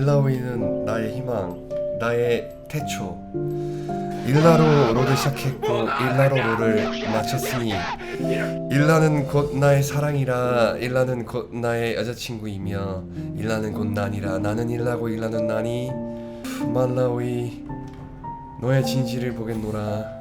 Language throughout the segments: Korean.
일라오이는 나의 희망, 나의 태초. 일라로 롤을 시작했고 일라로 롤을 마쳤으니 일라는 곧 나의 사랑이라 일라는 곧 나의 여자친구이며 일라는 곧 난이라. 나는 일라고 일라는 나니. 말라오이 너의 진실을 보겠노라.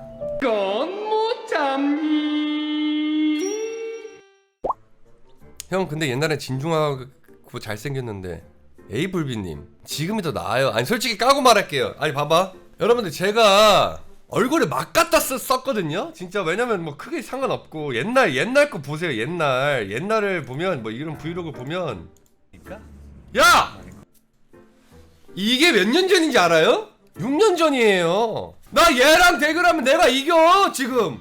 형 근데 옛날에 진중하고 잘생겼는데 에이블비님 지금이 더 나아요. 아니 솔직히 까고 말할게요. 아니 봐봐. 여러분들 제가 얼굴에 막 갖다 썼, 썼거든요? 진짜 왜냐면 뭐 크게 상관없고 옛날 옛날 거 보세요 옛날. 옛날을 보면 뭐 이런 브이로그 보면. 야! 이게 몇 년 전인지 알아요? 6년 전이에요. 나 얘랑 대결하면 내가 이겨 지금.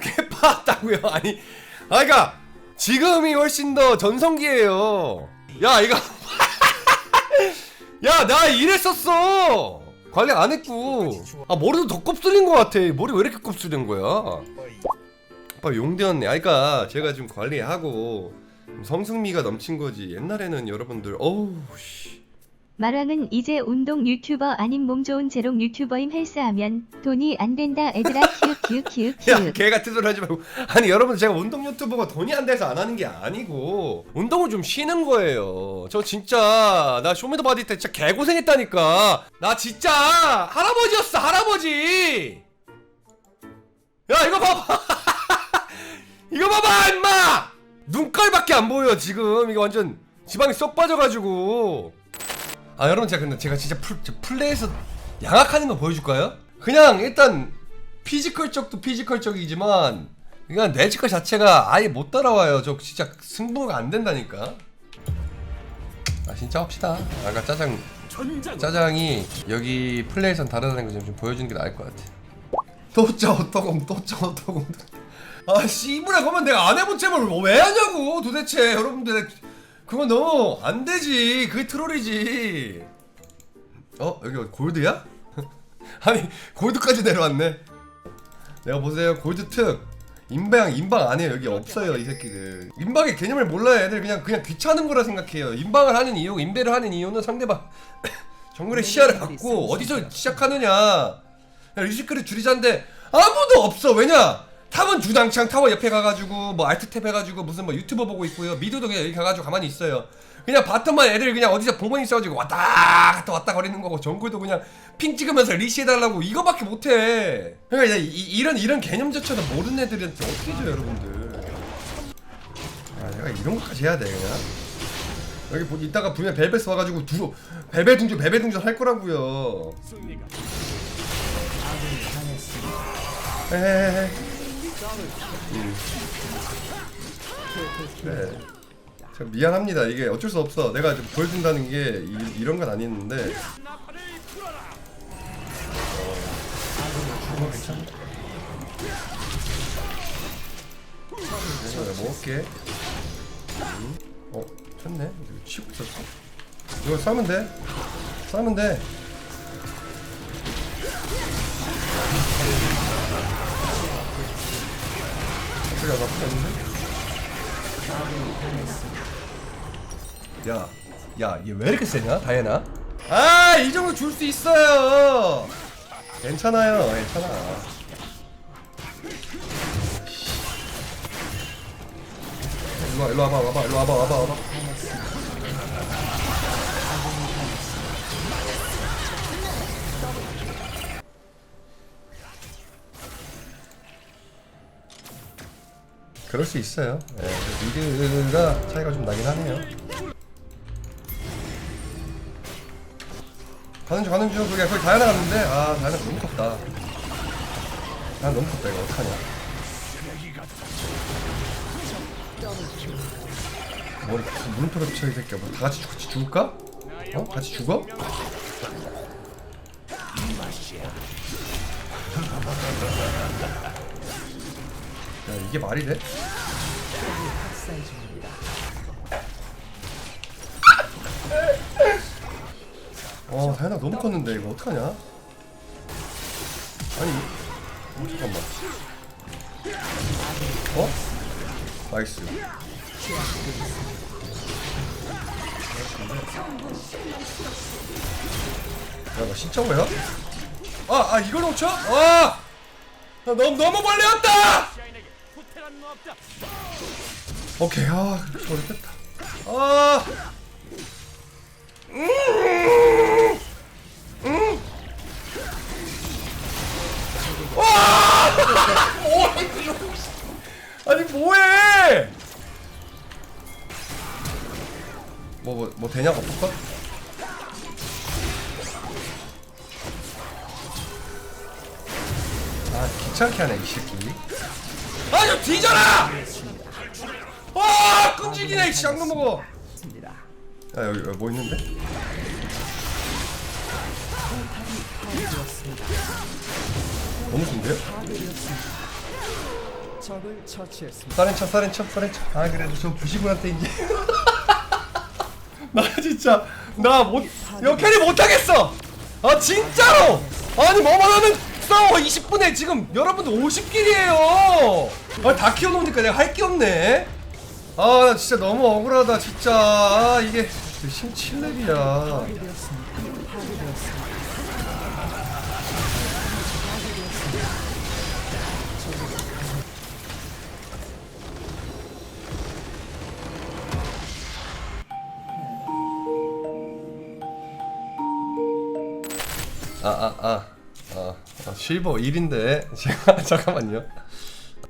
개빠았다고요? 아니 아 그니까 지금이 훨씬 더 전성기예요. 야 이거 야 나 이랬었어. 관리 안 했고. 아 머리도 더 곱슬린 것 같아. 머리 왜 이렇게 곱슬린 거야? 아빠 용되었네 아 그니까 제가 지금 관리하고 성승미가 넘친 거지. 옛날에는 여러분들 어우 씨 마랑은 이제 운동 유튜버 아닌 몸 좋은 제롱 유튜버임 헬스하면 돈이 안 된다 애들아 키읔 키읔 키읔 야, 키읔 개 같은 소리 하지 말고. 아니, 여러분, 제가 운동 유튜버가 돈이 안 돼서 안 하는 게 아니고, 운동을 좀 쉬는 거예요. 저 진짜, 나 쇼미더바디 때 진짜 개고생했다니까. 나 진짜, 할아버지였어, 할아버지! 야, 이거 봐봐! 이거 봐봐, 임마! 눈깔밖에 안 보여, 지금. 이거 완전 지방이 쏙 빠져가지고. 아 여러분 제가 근데 제가 진짜 풀, 플레이에서 양악하는 거 보여줄까요? 그냥 일단 피지컬 쪽도 피지컬 쪽이지만 그냥 내지컬 자체가 아예 못 따라와요. 저 진짜 승부가 안 된다니까. 아 진짜 합시다. 아까 짜장 짜장이 여기 플레이선 다르다는 거 좀 보여주는 게 나을 것 같아. 또짜 어떠공 또짜 어떠공. 아 씨부라 그러면 내가 안 해본 잼을 왜 하냐고 도대체 여러분들. 그건 너무 안 되지. 그게 트롤이지. 어 여기 골드야? 아니 골드까지 내려왔네. 내가 보세요. 골드 특. 인방 인방 안 해요 여기 없어요 이 새끼들. 인방의 개념을 몰라요 애들. 그냥 그냥 귀찮은 거라 생각해요. 인방을 하는 이유 인베를 하는 이유는 상대방 정글의 시야를 갖고 어디서 시작하느냐. 리시크를 줄이자는데 아무도 없어. 왜냐 탑은 주당창 타워 옆에 가가지고 뭐 알트 탭 해가지고 무슨 뭐 유튜버 보고 있고요. 미드도 그냥 여기 가가지고 가만히 있어요. 그냥 바텀만 애들 그냥 어디서 봉봉 있어가지고 왔다 갔다 왔다 거리는 거고 정글도 그냥 핑 찍으면서 리시해달라고 이거밖에 못해. 그러니까 이, 이런 이런 개념조차도 모르는 애들한테 어떻게 해줘요 여러분들? 아 내가 이런 것까지 해야 돼 그냥? 여기 뭐 이따가 분명 벨벳 와가지고 두 벨벳 둥전 벨벳 둥전 할 거라고요. 에헤헤 음. 네. 참 미안합니다. 이게 어쩔 수 없어. 내가 좀 보여준다는 게 이, 런건 아니었는데. 어, 괜찮아. 내가 먹을게. 음. 어, 쳤네. 이거 치고 있었어. 이거 싸면 돼. 싸면 돼. 나쁘지 않은데? 야, 야, 얘 왜 이렇게 세냐, 다혜나? 아, 이 정도 줄 수 있어요. 괜찮아요, 괜찮아. 일로 와, 일로 와봐, 와봐, 일로 와봐, 와봐, 와봐. 그럴 수 있어요. 예, 미드가 차이가 좀 나긴 하네요. 가는 중 가는 중 그게 거의 다이아나 갔는데 아 다이아나 너무 컸다. 아 너무 컸다 이거 어떡하냐. 뭐 물음표로 붙여 이 새끼야. 뭐다 같이 죽- 같이 죽을까? 어? 같이 죽어? 야 이게 말이 돼? 어 다현아 너무 컸는데 이거 어떡하냐? 아니 어, 잠깐만 어? 나이스 야나 신청해야? 아, 아 이걸 놓쳐? 아! 나 너무 너무 멀리 왔다! 오케이 아 소리 뺐다 아 음! 음! 와! 뭐야, 이거. 아니 뭐해? 뭐뭐 뭐 되냐고 볼까? 아 귀찮게 하네 이 새끼. 아좀 뒤져라! 아 끈질기네 씨 안금 먹어. 야 여기, 뭐 있는데? 너무 좋은데요? 적을 처치했습니다. 사렌 쳐 사렌 쳐 사렌 쳐 아 그래도 저 부시고한테 이제 나 진짜 나못 역캐리 못하겠어 아 진짜로 아니 뭐만 하면 싸워 20분에 지금 여러분들 50길이에요 아다 키워놓으니까 내가 할 게 없네 아나 진짜 너무 억울하다 진짜 아 이게 심 7렙이야 파괴되었습니다. 파괴되었습니다. 아아아 아, 아, 실버 1인데. 제가 잠깐만요.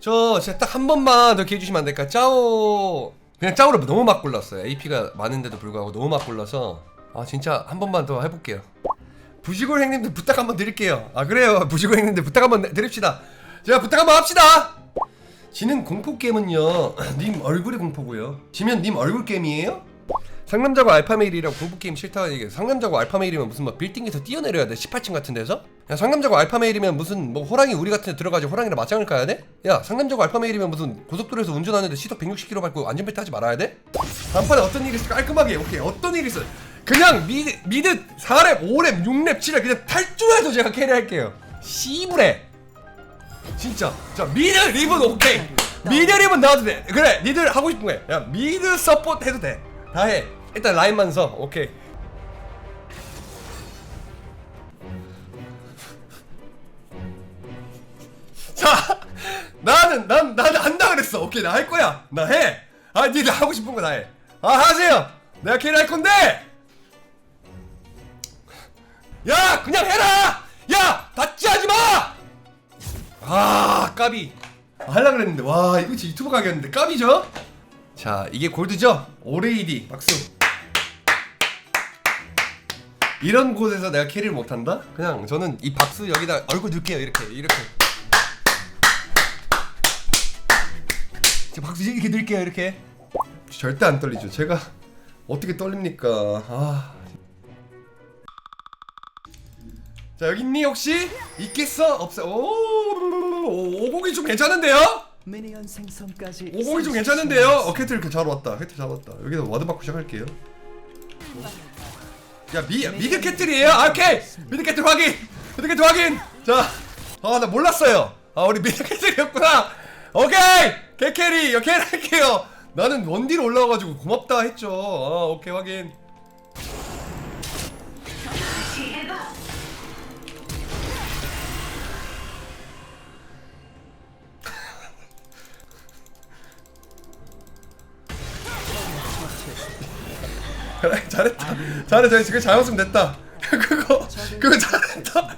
저 제가 딱한 번만 더 기회 주시면 안 될까 짜오. 그냥 짜오를 너무 막 골랐어요. AP가 많은데도 불구하고 너무 막 골라서. 아 진짜 한 번만 더 해볼게요. 부시골 형님들 부탁 한번 드릴게요. 아 그래요. 부시골 형님들 부탁 한번 내- 드립시다. 제가 부탁 한번 합시다! 지는 공포 게임은요 님 얼굴이 공포고요. 지면 님 얼굴 게임이에요? 상남자고 알파메일이랑 공포 게임 싫다고 얘기해. 상남자고 알파메일이면 무슨 막 빌딩에서 뛰어내려야 돼? 18층 같은 데서? 야 상남자고 알파메일이면 무슨 뭐 호랑이 우리 같은 데 들어가지 호랑이랑 맞짱을 까야 돼? 야 상남자고 알파메일이면 무슨 고속도로에서 운전하는데 시속 160km 밟고 안전벨트 하지 말아야 돼? 단판에 어떤 일이 있어 깔끔하게 오케이. 어떤 일이 있어? 그냥 미드 미드 4렙 5렙 6렙 7렙 그냥 탈주해도 제가 캐리할게요. 씨부레. 진짜. 자 미드 리븐 오케이. 미드 리븐 나와도 돼. 그래 니들 하고 싶은 거야. 야 미드 서포트 해도 돼다해. 일단 라인만 서. 오케이 자 나는 난 나는 한다 그랬어. 오케이 나 할 거야. 나 해 아 니들 하고 싶은 거 다해아 하세요. 내가 캐리 할 건데. 야 그냥 해라. 야 다치 하지 마. 아 까비. 하려 그랬는데. 와 이거 진짜 유튜브 가겠는데 까비죠? 자 이게 골드죠? 오레이디 박수. 이런 곳에서 내가 캐리를 못한다? 그냥 저는 이 박수 여기다 얼굴 넣을게요. 이렇게 이렇게 제가 박수 이렇게 넣을게요 이렇게. 절대 안 떨리죠. 제가 어떻게 떨립니까? 아. 자 여기 있니 혹시? 있겠어? 없어. 오 오곡이 좀 괜찮은데요? 미니언 생성까지 오곡이 좀 괜찮은데요? 어 캐틀 이렇게 잘 왔다. 캐틀 잘 왔다. 여기서 와드 받고 시작할게요. 야 미, 미드 캐틀이에요? 아 오케이! 미드 캐틀 확인! 미드 캐틀 확인! 자아나 몰랐어요. 아 우리 미드 캐틀이었구나. 오케이 개캐리 여 캐리 할게요. 나는 원딜 올라와가지고 고맙다 했죠. 아 오케이 확인. 잘했다. 잘했다. 지금 잘했으면 됐다 그거 그거 잘했다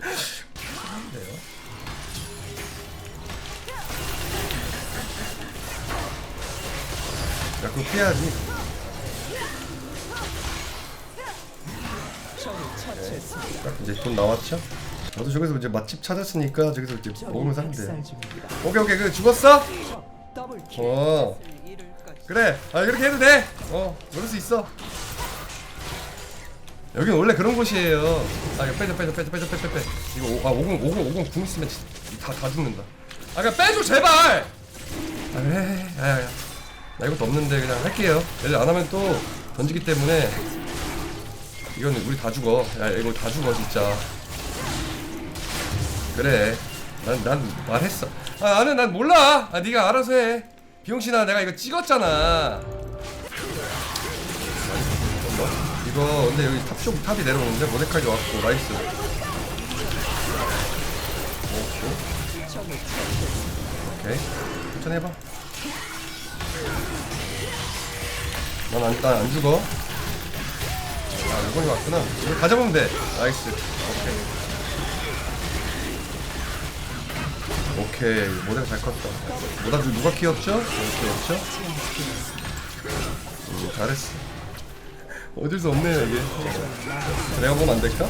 야 그거 피해야지. 딱 이제 돈 나왔죠? 저도 저기서 이제 맛집 찾았으니까 저기서 이제 먹으면서 하면. 오케이 오케이. 그 죽었어? 어. 그래. 아 그렇게 해도 돼 어 그럴 수 있어. 여긴 원래 그런 곳이에요. 아 이거 빼줘 빼줘 빼줘 빼줘 빼줘 빼 이거 오, 아 50, 50, 50궁 있으면 다, 다 죽는다. 아 그냥 빼줘 제발! 아 그래. 야야야 나 이것도 없는데 그냥 할게요. 얘들 안 하면 또 던지기 때문에 이거는 우리 다 죽어. 야 이거 다 죽어 진짜. 그래. 난 난 말했어. 아 나는 난 몰라. 아 네가 알아서 해. 비용신아 내가 이거 찍었잖아. 뭐? 이거 근데 여기 탑쇼 탑이 내려오는데 모데카이 왔고 오케이 오케이. 천천히 해봐 난안 난안 죽어. 아 이번이 왔구나. 이거 가져보면 돼. 나이스. 오케이. 오케이. 모델 잘 컸다. 뭐다 누가 키웠죠? 누가 키웠죠? 음, 잘했어. 어쩔 수 없네요 이게. 내가 보면 안 될까?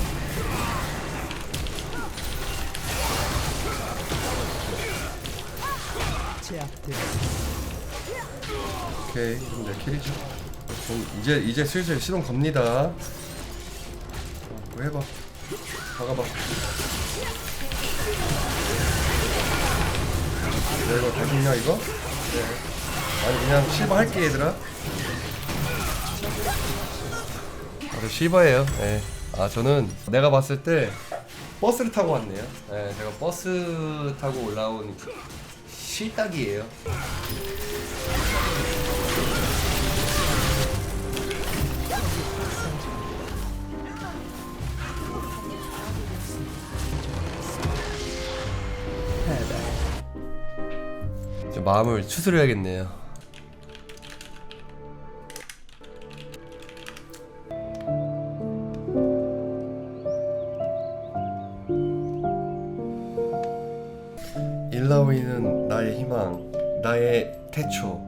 오케이. 내 킬이죠 이제 이제 슬슬 시동 겁니다. 어, 뭐 해봐. 박아봐. 야 이거 다 죽냐 이거? 네. 아니 그냥 실버 할게 얘들아. 아, 저 실버예요. 네. 아 저는 내가 봤을 때 버스를 타고 왔네요. 네, 제가 버스 타고 올라온 실딱이에요 마음을 추스려야겠네요. 일라오이는 나의 희망, 나의 태초.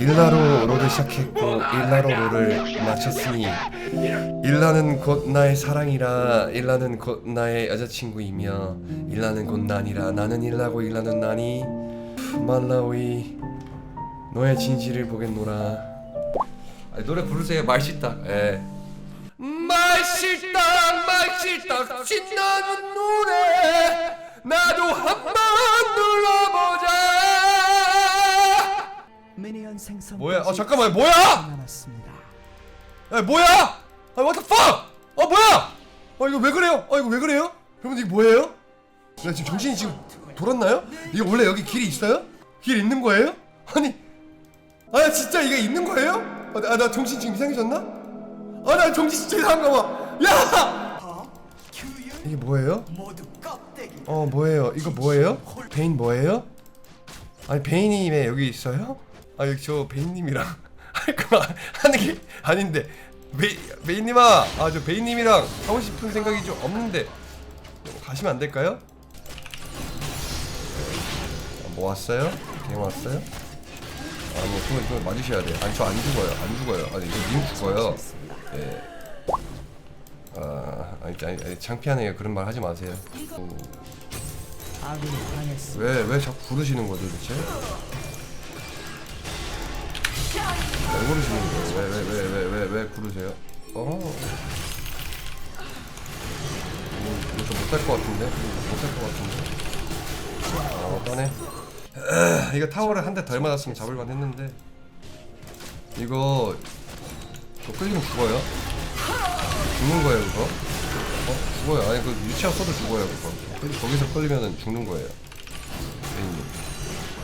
일라로 롤을 시작했고 일라로 롤을 마쳤으니 일라는 곧 나의 사랑이라 일라는 곧 나의 여자친구이며 일라는 곧 난이라 나는 일라고 일라는 나니 말라위 너의 진실을 보겠노라. 아니, 노래 부르세요. 말씨딱 예. 말씨딱 말씨딱 신나는 노래. 나도 한번 눌러보자. 미니언 생성. 뭐야? 어 잠깐만. 뭐야? 남았습니다. 야 뭐야? 아 what the fuck? 어 뭐야? 아 이거 왜 그래요? 아 이거 왜 그래요? 여러분 이게 뭐예요? 나 지금 정신이 지금 돌았나요? 이게 원래 여기 길이 있어요 길 있는 거예요? 아니 아 진짜 이게 있는 거예요? 아나 정신 지금 이상해졌나? 아 나 정신 진짜 이상한가 봐 야! 이게 뭐예요? 어 뭐예요? 이거 뭐예요? 베인 뭐예요? 아니 베인이 왜 여기 있어요? 아 여기 저 베인님이랑 할거 하는 게 아닌데. 메 메인님아! 아 저 베인님이랑 하고 싶은 생각이 좀 없는데. 가시면 안 될까요? 아, 뭐 왔어요? 게임 왔어요? 아니 그건 그건 맞으셔야 돼요. 아니 저 안 죽어요. 안 죽어요. 아니 님 죽어요. 예. 아 아니 아니, 아니 창피하네요. 그런 말 하지 마세요. 아군이 당했습니다. 왜왜 자꾸 부르시는 거죠 도대체? 왜 부르시는 거예요? 왜 왜 왜 왜 왜 왜 부르세요? 어. 이거 이거 좀 못할 것 같은데? 못할 것 같은데? 어 떠네. 이거 타워를 한 대 덜 맞았으면 잡을만 했는데. 이거 저 끌리면 죽어요? 죽는 거예요 그거? 어? 죽어요. 아니 그 유치아 써도 죽어요 그거. 끌- 거기서 끌리면은 죽는 거예요. 베인님.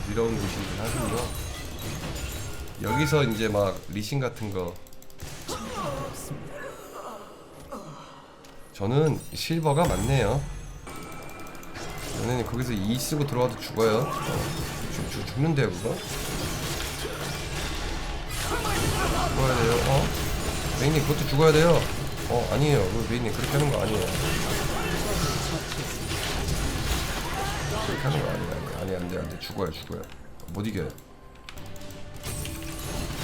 미러운 곳이긴 하군요. 여기서 이제 막 리신 같은 거. 저는 실버가 맞네요 연예님 거기서 E 쓰고 들어와도 죽어요. 어, 죽, 죽, 죽는데요 그거? 죽어야 돼요. 어? 메인님 그것도 죽어야 돼요. 어 아니에요. 그 메인님 그렇게 하는 거 아니에요. 그렇게 하는 거 아니에요. 아니 안돼 안돼. 죽어요 죽어요. 못 이겨요.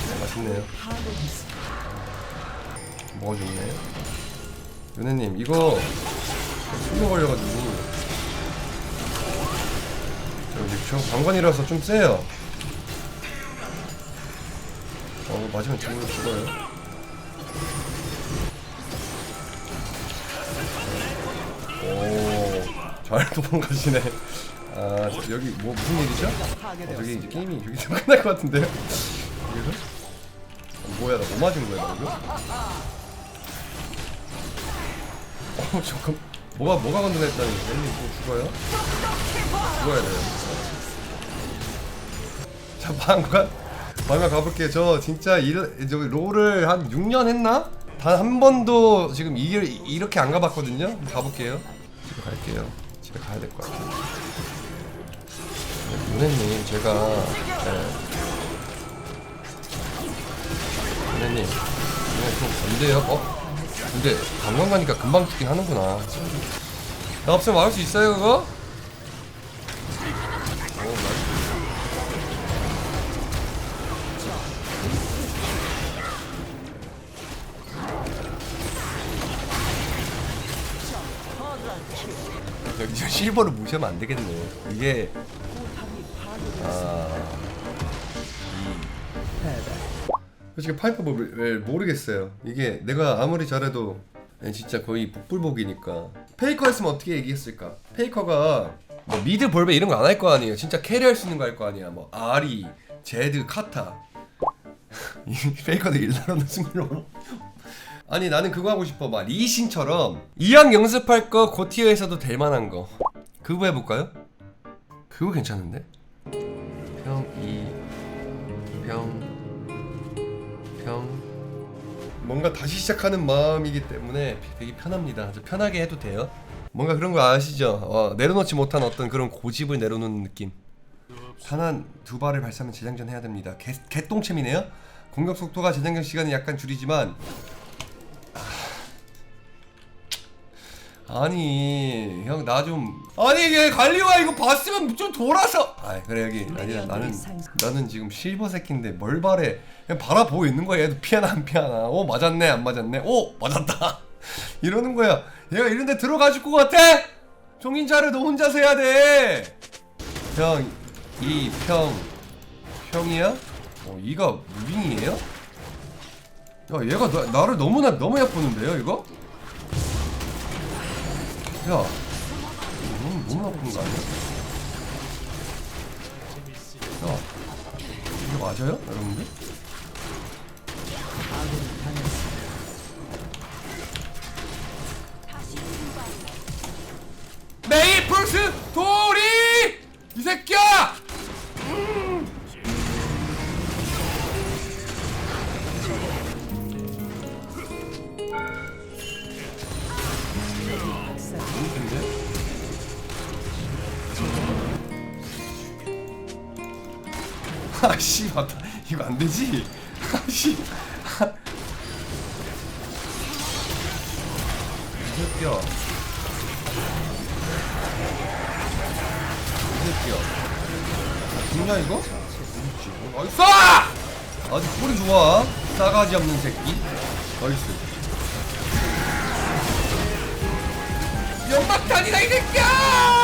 네, 맛있네요. 좋네. 연예님 이거 술로 걸려가지고 저, 저 방관이라서 좀 세요 어 맞으면 죽어요 죽어요 오 잘 도망가시네 아 저, 여기 뭐 무슨 일이죠? 어, 저기 게임이 여기 좀 끝날 것 같은데요? 여기서? 어, 뭐야 나 뭐 맞은 거야 방금? 어 잠깐 뭐가 뭐가 건드렸다는 거야? 님또 죽어요? 죽어야 돼요 자 방관 방관 가볼게요 저 진짜 일, 저 롤을 한 6년 했나? 단 한 번도 지금 이, 이렇게 안 가봤거든요. 가볼게요. 집에 갈게요. 집에 가야 될 것 같아요. 윤혜님 제가 네. 윤혜님 그냥 좀 건데요. 어? 근데 관광 가니까 금방 죽긴 하는구나. 나 없으면 막을 수 있어요 그거? 여기서 실버를 무시하면 안 되겠네. 이게 아 솔직히 파이퍼 뭐왜 모르겠어요. 이게 내가 아무리 잘해도 진짜 거의 복불복이니까 페이커였으면 어떻게 얘기했을까? 페이커가 뭐 미드 볼베 이런 거 안 할 거 아니에요. 진짜 캐리할 수 있는 거 할 거 아니야. 뭐 아리, 제드, 카타. 이 페이커들 일나라는 승리로. 아니 나는 그거 하고 싶어. 막 리신처럼 이왕 연습할 거 고티어에서도 될 만한 거. 그거 해볼까요? 그거 괜찮은데? 뭔가 다시 시작하는 마음이기 때문에 되게 편합니다. 아주 편하게 해도 돼요. 뭔가 그런 거 아시죠? 어, 내려놓지 못한 어떤 그런 고집을 내려놓는 느낌. 단한 두 발을 발사하면 재장전 해야 됩니다. 개, 개똥챔이네요. 공격 속도가 재장전 시간이 약간 줄이지만 아... 아니 형 나 좀 아니 이게 관리와 이거 봤으면 좀 돌아서. 아 그래 여기. 아니야 나는 나는 지금 실버 새끼인데 뭘 바래? 그냥 바라보고 있는 거야. 얘도 피하나 안 피하나. 오 맞았네 안 맞았네. 오 맞았다. 이러는 거야. 얘가 이런데 들어가 줄것 같아? 종인자를 너 혼자서 해야 돼형 이평 평이야? 어 이가 무빙이에요? 야 얘가 나, 나를 너무나 너무 얕보는데요 이거 야 너무 너무 나쁜 거 아니야? 야 이거 맞아요 여러분들. 메이플스 도리! 이 새끼야 아씨 맞다. 이거 안 되지? 아씨. 이 새끼야. 이 새끼야. 아, 죽냐 이거? 나이스! 아주 꼴이 좋아. 싸가지 없는 새끼. 나이스. 연막탄이다 이 새끼야!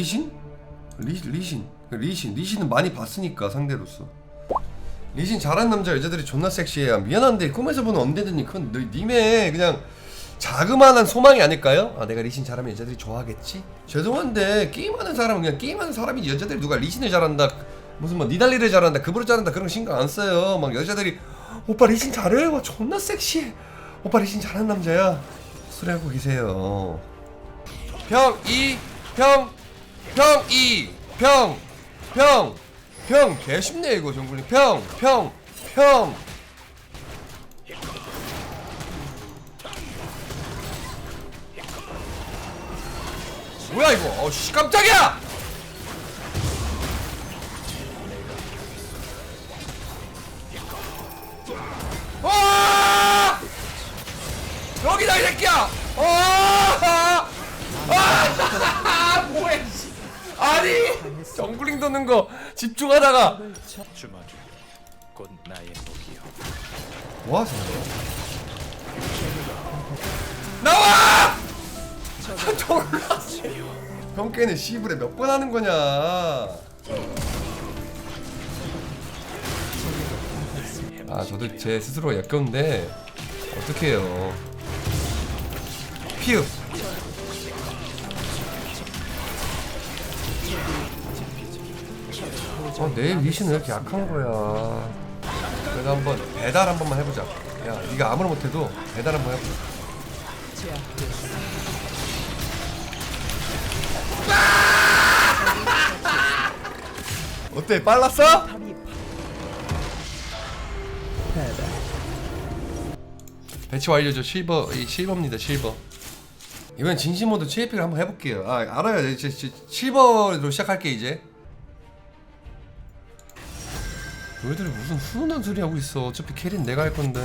리신? 리, 리신. 리신. 리신은 많이 봤으니까 상대로서. 리신 잘하는 남자 여자들이 존나 섹시해요. 미안한데 꿈에서 보는 언제든지 그건 너, 님의 그냥 자그마한 소망이 아닐까요? 아 내가 리신 잘하면 여자들이 좋아하겠지? 죄송한데 게임하는 사람은 그냥 게임하는 사람이지 여자들이 누가 리신을 잘한다 무슨 뭐 니달리를 잘한다 그브를 잘한다 그런 거 신경 안 써요. 막 여자들이 오빠 리신 잘해? 와 존나 섹시해. 오빠 리신 잘하는 남자야. 소리 하고 계세요. 평 이 평 평 이 평 평. 평 개쉽네 이거 정글님 평평 평. 뭐야 이거? 어씨 깜짝이야! 와! 여기다 이 새끼야! 와 아! 뭐해 씨. 아니! 정글링 도는 거 집중하다가. 주마주 곧 나의 무기요? 뭐 하세요? 나와! 졸라 평깨는 시불에 몇번 하는 거냐? 아 저도 제 스스로 역겨운데 어떡해요? 피읍 어, 내 리신은 왜 이렇게 약한 거야. 내가 한번 배달 한 번만 해보자. 야 네가 아무나 못해도 배달 한번 해보자. 어때 빨랐어? 배치 완료죠. 실버 이 실버입니다 실버. 이번 진심 모드 7회를 한번 해볼게요. 아 알아요. 이제 실버로 시작할게 이제 너희들이 무슨 훈훈한 소리 하고 있어. 어차피 캐리는 내가 할 건데.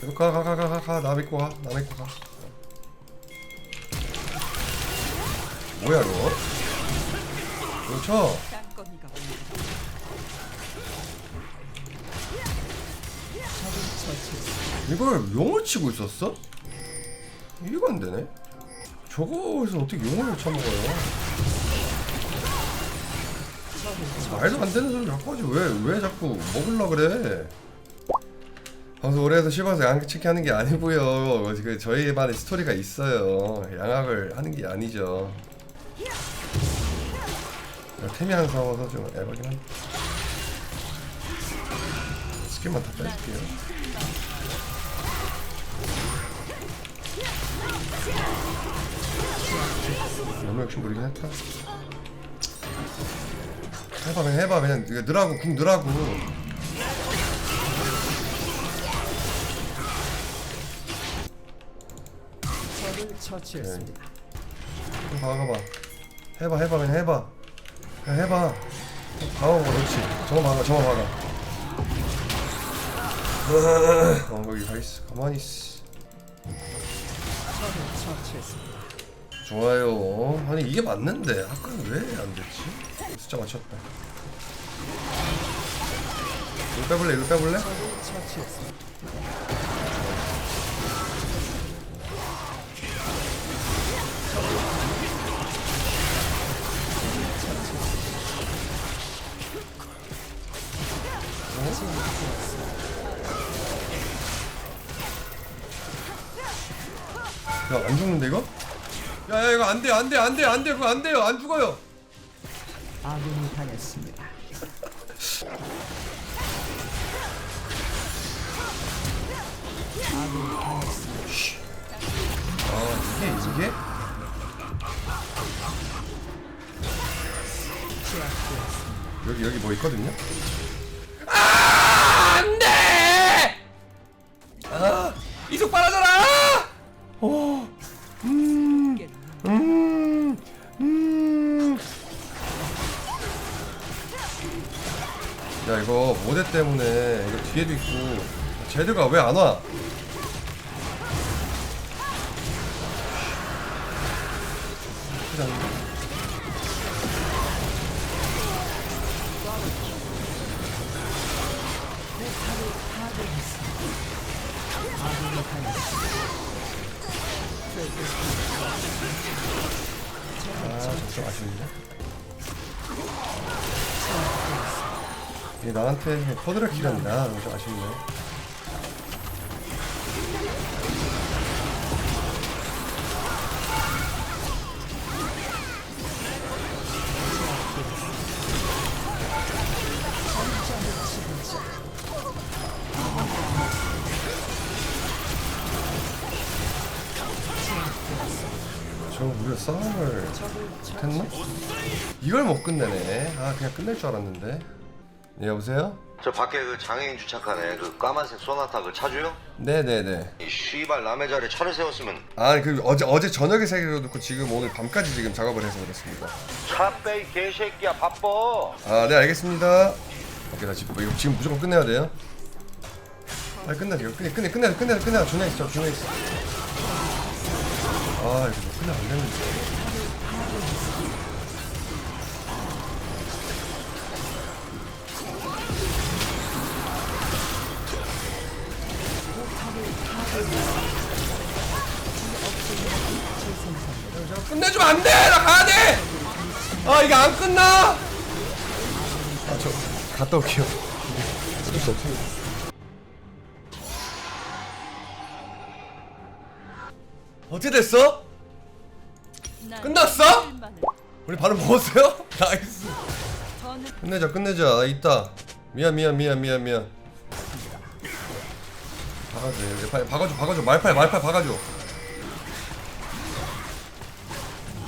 계속 가가 가 가 가나 믿고 가나 믿고 가. 뭐야 이거 그렇죠 이걸 용을 치고 있었어? 이해가 안 되네. 저거에서 어떻게 용을 쳐먹어요? 말도 안 되는 소리 자꾸 하지 왜, 왜 자꾸 먹으려 그래? 방송 오래 해서 씹어서 양치기 하는 게 아니고요. 그 저희만의 스토리가 있어요. 양악을 하는 게 아니죠. 템이 한 싸워서 좀 에바긴 한데 스킬만 다 빼줄게요. 너무 욕심 부리긴 했다. 해봐 그냥 해봐 그냥 이거 넣으라고 궁 넣으라고. 적을 처치했습니다. 좀 박아봐. 해봐 해봐 그냥 해봐. 그냥 해봐. 박아봐 그렇지. 저거 박아 저거 박아. 어 거기 가 있어. 가만히 있어. 적을 처치했습니다. 좋아요. 아니 이게 맞는데 아까는 왜안 됐지? 숫자 맞췄다. 이거 빼볼래? 이거 빼볼래? 처치했습니다. 야안 죽는데 이거? 야야 이거 안 돼 안 돼 안 돼 안 돼 그거 안 돼요 안 죽어요. 아군이 당했습니다. 아군이 당했습니다. 아 이게 이게? 제압되었습니다. 여기 여기 뭐 있거든요? 아 안돼! 모델 때문에 이거 뒤에도 있고 쟤들가 왜 안 와? 그냥. 아, 좀 아쉽 이게 나한테 커드를 기간이다. 좀 아쉽네. 저 우리가 싸움을 했나? 이걸 못 끝내네. 아 그냥 끝낼 줄 알았는데. 네 여보세요? 저 밖에 그 장애인 주차칸에 그 까만색 소나타 그 차주요? 네네네. 이 씨발 남의 자리에 차를 세웠으면 아 그 어제 어제 저녁에 새겨놓고 지금 오늘 밤까지 지금 작업을 해서 그렇습니다. 차 빼 이 개새끼야 바빠 아, 네 알겠습니다. 오케이, 나 지금 이거 지금 무조건 끝내야 돼요. 빨리 끝내, 이거 끝내, 끝내, 끝내, 끝내, 끝내. 준해 있어, 준해 있어. 아, 이거 뭐 끝내 안 되는데. 이게 안 끝나! 아, 저, 갔다 올게요. 어쩔 수 없어요. 어떻게 됐어? 끝났어? 우리 바로 먹었어요? 나이스. 끝내자, 끝내자. 나 있다. 미안, 미안, 미안, 미안, 미안. 박아줘 이제 바- 박아줘 박아줘 말팔 말팔 박아줘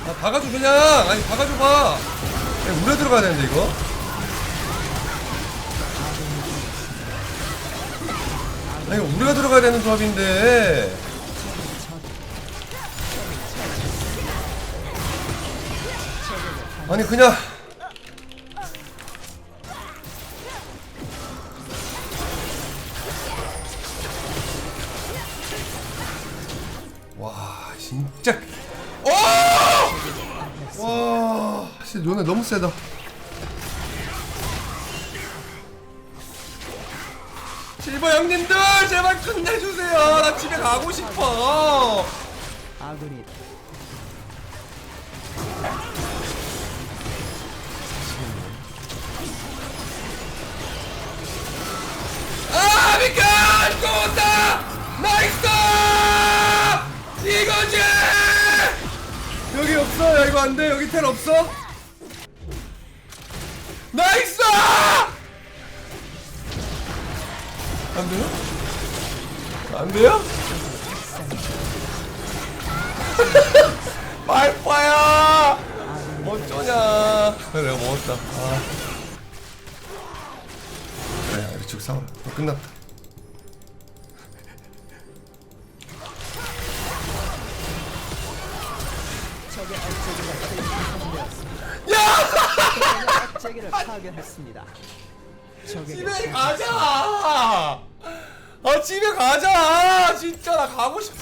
아 박아줘 그냥. 아니 박아줘 봐. 야, 우려 들어가야 되는데 이거? 아니 우려가 들어가야 되는 조합인데. 아니 그냥 요네 너무 세다. 실버 형님들 제발 끝내주세요. 나 집에 가고 싶어. 아군이 아 미카 좋다! 나이스! 이거지! 여기 없어 야 이거 안돼. 여기 텔 없어 나이스 안 돼요? 안 돼요? 말파야 어쩌냐 내가 먹었다 아. 그래 이쪽 어, 끝났다 업체계를 파괴했습니다. 집에 가자! 아 집에 가자! 진짜 나 가고 싶어.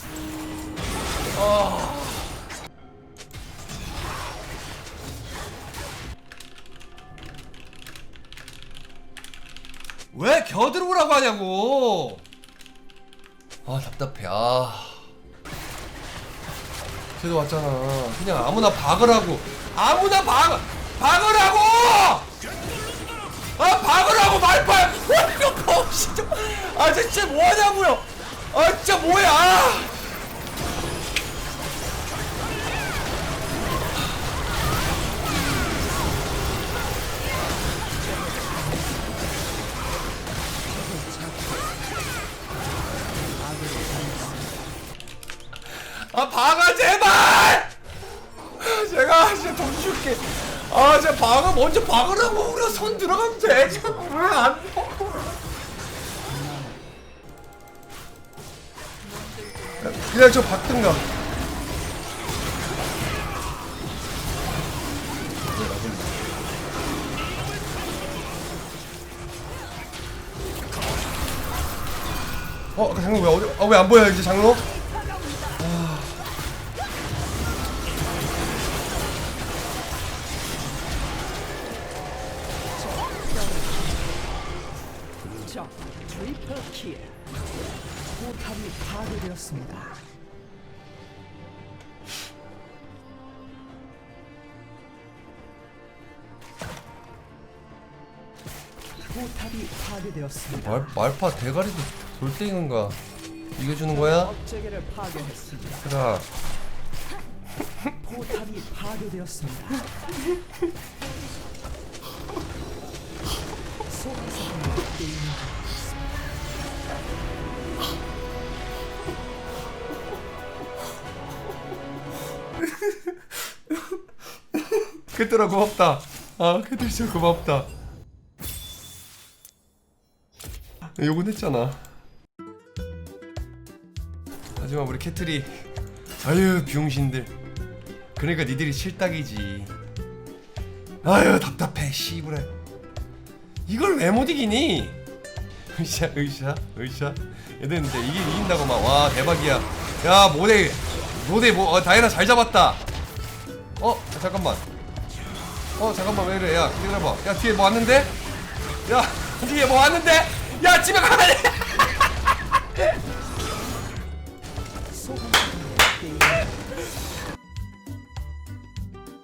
아. 왜 겨들어오라고 하냐고! 아 답답해. 아. 쟤도 왔잖아. 그냥 아무나 박으라고. 아무나 박 박으라고! 아 박으라고 말팔 이거 뭐 진짜. 아 진짜 뭐하냐고요. 아 진짜 뭐야 먼저 박으라고 우리가 손 들어가면 돼 자꾸 왜안 그냥 저 박든가 어, 아까 장로 왜 어디? 아, 왜 안 보여 이제 장로? 말파 대가리도 돌덩인가 이겨주는 거야? 업체계를 파괴했습니다. 그라 포탑이 파괴되었습니다. 게임 그들아 고맙다. 아 그들 진짜 고맙다. 요건 했잖아. 하지만 우리 캐틀이 아유 병신들. 그러니까 니들이 칠딱이지. 아유 답답해 씨부래. 이걸 왜 못 이기니? 으쌰 으쌰 으쌰. 얘들 이제 이기 이긴다고 막 와 대박이야. 야 모델 모델 뭐 어, 다이나 잘 잡았다. 어 잠깐만. 어 잠깐만 왜 이래 야 기다려봐 야 뒤에 뭐 왔는데? 야 뒤에 뭐 왔는데? 야 집에 가야 돼.